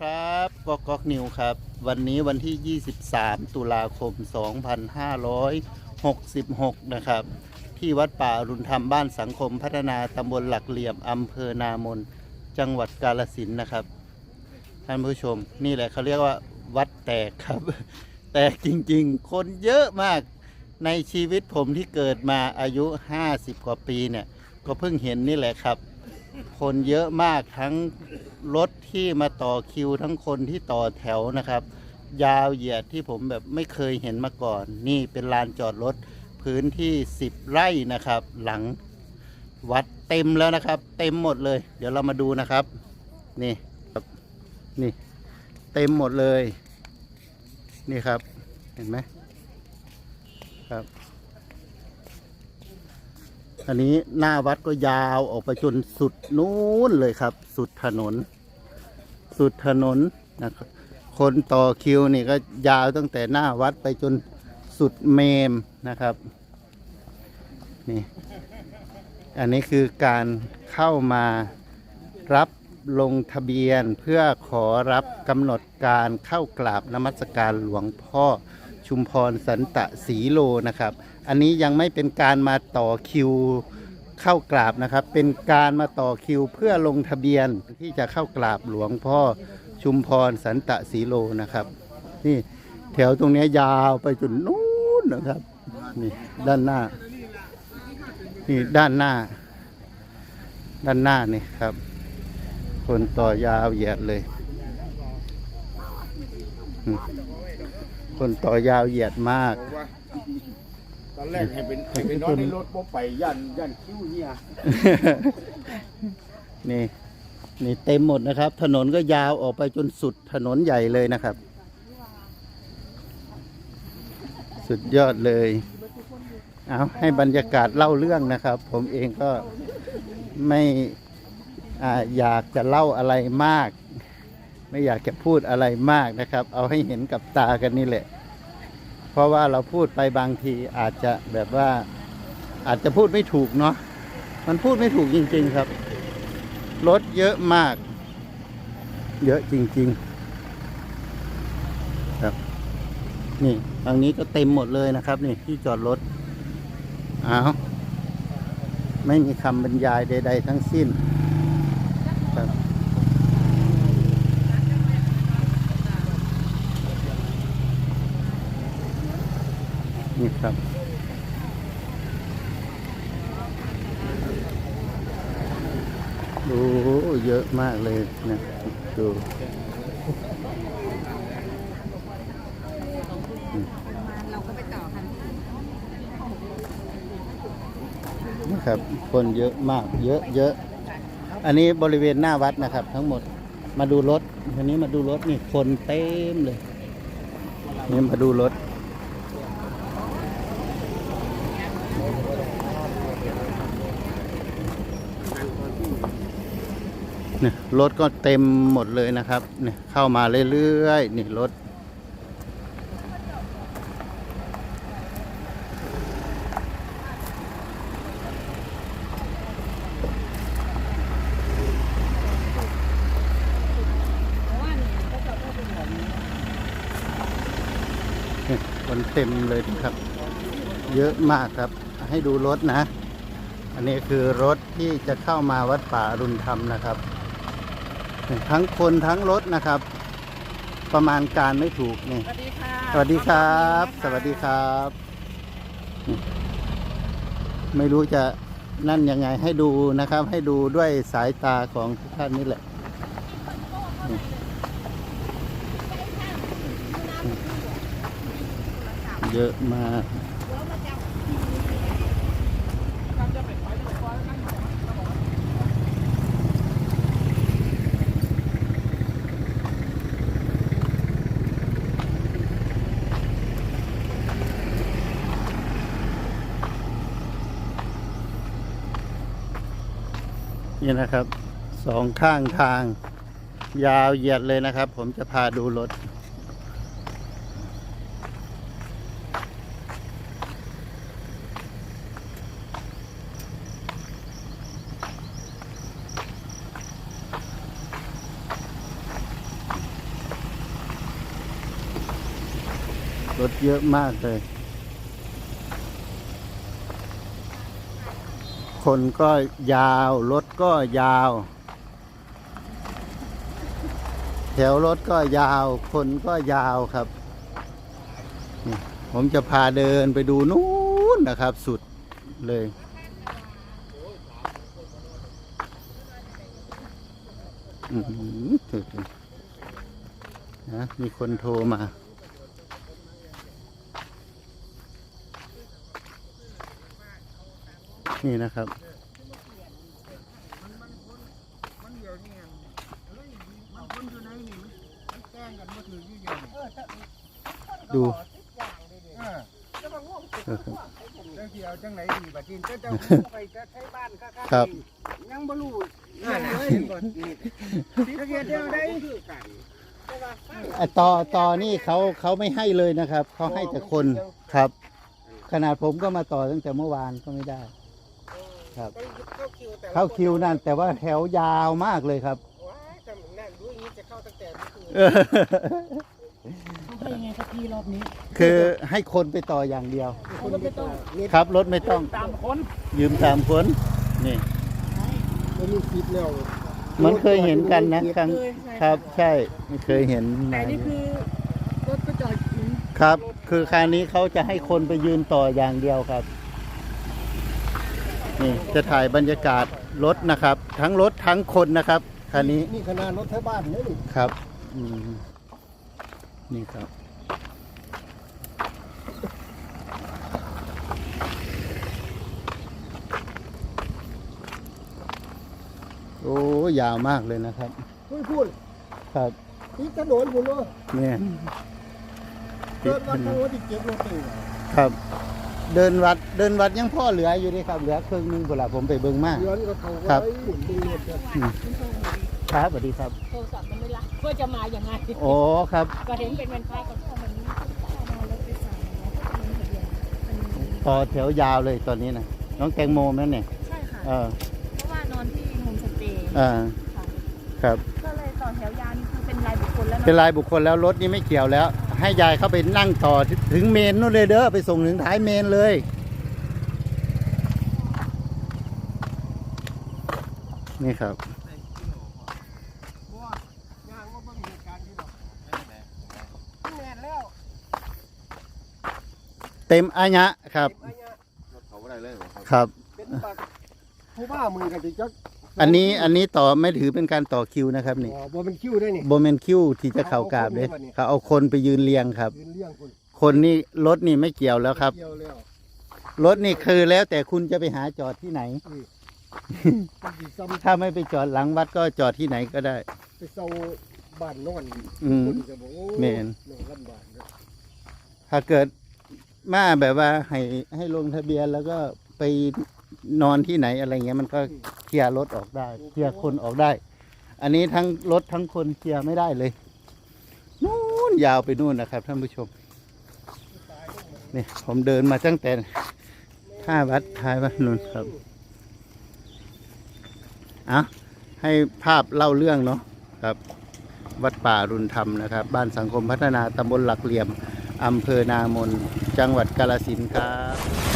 ครับก๊อกก๊อกนิวครับ วันนี้วันที่ 23 ตุลาคม 2566 นะครับ ที่วัดป่ารุณธรรมบ้านสังคมพัฒนาตำบลหลักเหลี่ยมอำเภอนามน จังหวัดกาลสินนะครับ ท่านผู้ชมนี่แหละเขาเรียกว่าวัดแตกครับ แตกจริงๆ คนเยอะมากในชีวิตผมที่เกิดมาอายุ 50 กว่าปีเนี่ย ก็เพิ่งเห็นนี่แหละครับ คนเยอะมากทั้งรถที่มาต่อคิวทั้งคนที่ต่อแถวนะครับ ยาวเหยียดที่ผมแบบไม่เคยเห็นมาก่อน นี่เป็นลานจอดรถพื้นที่ 10 ไร่นะครับ หลังวัดเต็มแล้วนะครับ เต็มหมดเลย เดี๋ยวเรามาดูนะครับ นี่ครับนี่ เต็มหมดเลย นี่ครับ เห็นไหมครับ อันนี้หน้าวัดก็ยาวออกไปจนสุดนู้นเลยครับ สุดถนน สุดถนนนะครับคนต่อคิวนี่ก็ยาวตั้งแต่หน้าวัดไปจนสุดเมมนะครับนี่อันนี้คือการเข้ามารับลงทะเบียนเพื่อขอรับกำหนดการเข้ากราบนมัสการหลวงพ่อ ชุมพรสันตะสีโลนะครับ อันนี้ยังไม่เป็นการมาต่อคิวเข้ากราบนะครับ เป็นการมาต่อคิวเพื่อลงทะเบียนที่จะเข้ากราบหลวงพ่อชุมพรสันตะสีโลนะครับ นี่แถวตรงนี้ยาวไปจนนู้นนะครับนี่ด้านหน้านี่ด้านหน้า ด้านหน้านี่ครับ คนต่อยาวเหยียดเลย มคนต่อยาวเหยียดมากบอกว่าตอนแรกให้เป็นให้เป็นนอนในรถบ่ไปยันยันคิ้วเนี่ย นี่ นี่เต็มหมดนะครับ ถนนก็ยาวออกไปจนสุดถนนใหญ่เลยนะครับ สุดยอดเลย เอาให้บรรยากาศเล่าเรื่องนะครับ ผมเองก็ไม่อาอยากจะเล่าอะไรมาก ไม่อยากจะพูดอะไรมากนะครับ เอาให้เห็นกับตากันนี่แหละ เพราะว่าเราพูดไปบางทีอาจจะแบบว่าอาจจะพูดไม่ถูกเนาะมันพูดไม่ถูกจริง ๆครับ รถเยอะมาก เยอะจริง ๆ ครับ นี่ทางนี้ก็เต็มหมดเลยนะครับ นี่ที่จอดรถอ้าวไม่มีคำบรรยายใด ๆ ทั้งสิ้นครับ ครับ ดูเยอะมากเลยนะดูเราก็ไปต่อคันะครับ คนเยอะมาก เยอะเยอะ อันนี้บริเวณหน้าวัดนะครับ ทั้งหมด มาดูรถทีนี้มาดูรถนี่คนเต็มเลย นี่มาดูรถ เนี่ยรถก็เต็มหมดเลยนะครับ เนี่ยเข้ามาเรื่อยๆนี่รถคนเต็มเลยครับ เยอะมากครับ ให้ดูรถนะ อันนี้คือรถที่จะเข้ามาวัดป่าอรุณธรรมนะครับ ทั้งคนทั้งรถนะครับ ประมาณการไม่ถูกนี่ สวัสดีค่ะสวัสดีครับ สวัสดีครับนี่ไม่รู้จะนั่นยังไงให้ดูนะครับ ให้ดูด้วยสายตาของทุกท่านนี่แหละนี่เยอะมาก นี่นะครับสองข้างทาง ยาวเหยียดเลยนะครับ ผมจะพาดูรถ รถเยอะมากเลย คนก็ยาว รถก็ยาว แถวรถก็ยาว คนก็ยาวครับ ผมจะพาเดินไปดูนู้นนะครับ สุดเลย มีคนโทรมา นี่นะครับ ดูเออครับจังสิเอาจังไหนดีบัดนี้เจ้าเจ้าไปจะใช้บ้านค่ะครับยังบ่รู้เรื่องเลยจะเฮ็ดแนวใดอะต่อต่อนี่เขาเขาไม่ให้เลยนะครับ เขาให้แต่คนครับ ขนาดผมก็มาต่อตั้งแต่เมื่อวานก็ไม่ได้ ครับเข้าคิวแต่เข้าคิวนั่น แต่ว่าแถวยาวมากเลยครับ ว้ายจำแน่นรู้อย่างนี้จะเข้าตั้งแต่เมื่อคืนเออเขาให้ยังไงสักทีรอบนี้คือให้คนไปต่ออย่างเดียว เขาก็ไม่ต้องครับรถไม่ต้องตามคนยืมตามคนนี่ ไม่มีคิดแล้วมันเคยเห็นกันนะครั้งเคยใช่ครับ ใช่เคยเห็นแต่มานี่คือรถก็จอดอยู่ครับ คือคราวนี้เขาจะให้คนไปยืนต่ออย่างเดียวครับ นี่จะถ่ายบรรยากาศรถนะครับ ทั้งรถทั้งคนนะครับคันนี้นี่ขนาดรถแถวบ้านนี่นี่ครับอืมนี่ครับ โอ้ยาวมากเลยนะครับพูดพูดครับนี่ถนนพุ่นเนาะเนี่ยเกิดวันทางวันที่เก็บรถตีครับ เดินวัดเดินวัดยังพ่อเหลืออยู่นี่ครับ เหลือครึ่งหนึงเวลาผมไปเบิ่งมากเดือนก็เขาครัไว้บหมุนดึงรถกันครับสวัสดีครับโทรศัพท์มันไม่รับว่าจะมาอย่างไงโอ้ครับ ก็เห็นเป็นวันพระก็เข้ามันนี้เอามารถไปสั่งแล้วก็เป็นทะเบียนเป็นต่อแถวยาวเลยตอนนี้นะน้องแตงโมนั่นเนี่ยใช่ค่ะ เออเพราะว่านอนที่โฮมสเตย์อ่าค่ะครับ ก็เลยต่อแถวยาวนี่คือเป็นรายบุคคลแล้วเป็นเนาะรายบุคคลแล้วรถนี่ไม่เกี่ยวแล้ว ให้ยายเข้าไปนั่งต่อถึงเมนนู่นเลยเด้อไปส่งถึงท้ายเมนเลย นี่ครับย่างว่าเบิ่งเหตุการณ์ที่ดอกแม่นแล้วเต็มอาญะครับเก็บอันเนี้ยเขาไม่ได้เลยเหรอครับ ครับ เป็นปากผู้บ้ามือกันที่จัก อันนี้อันนี้ต่อไม่ถือเป็นการต่อคิวนะครับนี่อ๋อบ่เป็นคิวได้นี่ โบเมนคิวที่จะเข่ากราบเลยเอาคนมานี่เขาเอาคนไปยืนเรียงครับ ยืนเลี้ยงคนคนนี่รถนี่ไม่เกี่ยวแล้วครับ เกี่ยวแล้วรถนี่คือแล้วแต่คุณจะไปหาจอดที่ไหน มันสิซ้ำถ้าไม่ไปจอดหลังวัดก็จอดที่ไหนก็ได้ไปเซาบ้านนอนอืม คนจะบอกโอ้แม่นนอนลำบากเด้อถ้าเกิดมาแบบว่าให้ให้ลงทะเบียนแล้วก็ไปนอนที่ไหนอะไรเงี้ยมันก็ เคลียร์รถออกได้ เคลียร์คนออกได้ อันนี้ทั้งรถทั้งคนเคลียร์ไม่ได้เลย นู่นยาวไปนู่นนะครับ ท่านผู้ชม นี่ผมเดินมาตั้งแต่ท่าวัดท้ายวัดนู่นครับอะให้ภาพเล่าเรื่องเนาะครับ วัดป่ารุนธรรมนะครับ บ้านสังคมพัฒนาตำบลหลักเหลี่ยมอำเภอนามน จังหวัดกาลสินธุ์ครับ